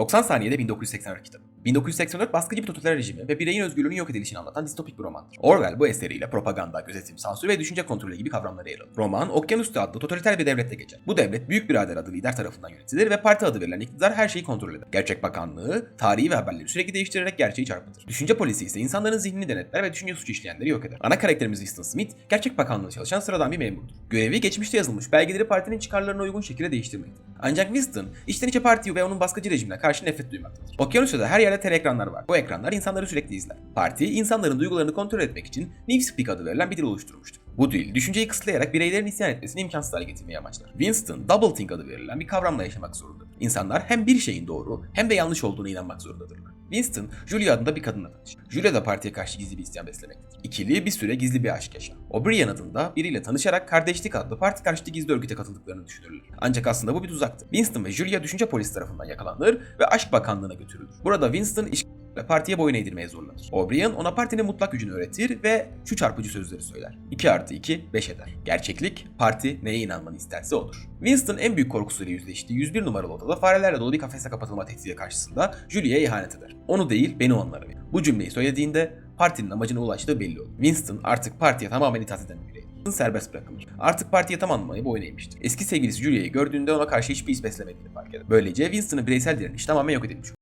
90 saniyede 1984 kitabı. 1984 baskıcı bir totaliter rejimi ve bireyin özgürlüğünün yok edilişini anlatan distopik bir romandır. Orwell bu eseriyle propaganda, gözetim, sansür ve düşünce kontrolü gibi kavramları yer alır. Roman, Okyanus'ta adlı totaliter bir devlette geçer. Bu devlet Büyük Birader adı lider tarafından yönetilir ve parti adı verilen iktidar her şeyi kontrol eder. Gerçek bakanlığı, tarihi ve haberleri sürekli değiştirerek gerçeği çarpıtır. Düşünce polisi ise insanların zihnini denetler ve düşünce suçu işleyenleri yok eder. Ana karakterimiz Winston Smith, gerçek bakanlığı çalışan sıradan bir memurdur. Görevi geçmişte yazılmış belgeleri partinin çıkarlarına uygun şekilde değiştirmektir. Ancak Winston, içten içe partiyi ve onun baskıcı rejimine karşı nefret duymaktadır. Okyanus'ta her yerde tele ekranlar var. Bu ekranlar insanları sürekli izler. Parti, insanların duygularını kontrol etmek için Newspeak adı verilen bir dil oluşturmuştur. Bu dil, düşünceyi kısıtlayarak bireylerin isyan etmesini imkansız hale getirmeyi amaçlar. Winston, double think adı verilen bir kavramla yaşamak zorundadır. İnsanlar hem bir şeyin doğru hem de yanlış olduğunu inanmak zorundadırlar. Winston, Julia adında bir kadınla tanışır. Julia da partiye karşı gizli bir isyan beslemektedir. İkili bir süre gizli bir aşk yaşar. O'Brien adında biriyle tanışarak Kardeşlik adlı parti karşıtı gizli örgüte katıldıklarını düşünürler. Ancak aslında bu bir tuzaktı. Winston ve Julia düşünce polisi tarafından yakalanır ve aşk bakanlığına götürülür. Burada Winston iş ve partiye boyun eğdirmeye zorlanır. O'Brien ona partinin mutlak gücünü öğretir ve şu çarpıcı sözleri söyler. 2 artı 2 5 eder. Gerçeklik parti neye inanmanı isterse odur. Winston en büyük korkusuyla yüzleştiği 101 numaralı odada farelerle dolu bir kafese kapatılma tehdidi karşısında Julia'ya ihanet eder. Onu değil beni onlara verir. Bu cümleyi söylediğinde partinin amacına ulaştığı belli olur. Winston artık partiye tamamen itaat eden bir birey. Winston serbest bırakılır. Artık partiye tam anlamayı boyun eğmiştir. Eski sevgilisi Julia'yı gördüğünde ona karşı hiçbir his beslemediğini fark eder. Böylece Winston'ın bireysel direniş tamamen yok edilmiş.